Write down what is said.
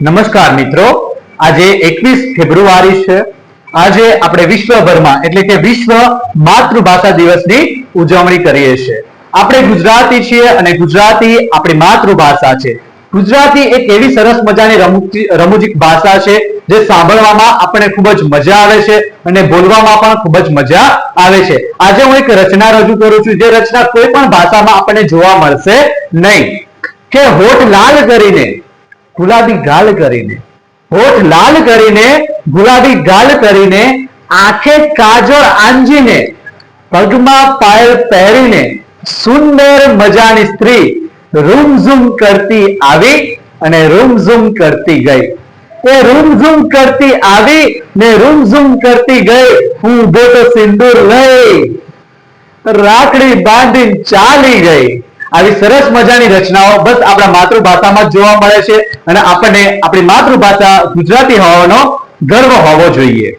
નમસ્કાર મિત્રો. આજે એકવીસ ફેબ્રુઆરી છે. આજે આપણે વિશ્વભરમાં, એટલે કે વિશ્વ માતૃભાષા દિવસની ઉજવણી કરીએ છીએ. આપણે ગુજરાતી છીએ અને ગુજરાતી આપણી માતૃભાષા છે. ગુજરાતી એક એવી સરસ મજાની રમૂજી ભાષા છે, જે સાંભળવામાં આપણને ખૂબ જ મજા આવે છે અને બોલવામાં પણ ખૂબ જ મજા આવે છે. આજે હું એક રચના રજૂ કરું છું, જે રચના કોઈ પણ ભાષામાં આપણને જોવા મળશે નહીં. કે હોઠ લાલ કરીને ગુલાબી ગાલ કરીને, હોઠ લાલ કરીને, ગુલાબી ગાલ કરીને, આંખે કાજળ આંજીને, પગમાં પાયલ પહેરીને, સુંદર મજાની સ્ત્રી રૂમઝૂમ કરતી આવી અને રૂમઝૂમ કરતી ગઈ. એ રૂમઝૂમ કરતી આવી ને રૂમઝૂમ કરતી ગઈ, હું ઊભો તો સિંદૂર લઈ, રાખડી બાંધી ચાલી ગઈ. આવી સરસ મજાની રચનાઓ બસ આપણા માતૃભાષામાં જોવા મળે છે અને આપણને આપણી માતૃભાષા ગુજરાતી હોવાનો ગર્વ હોવો જોઈએ.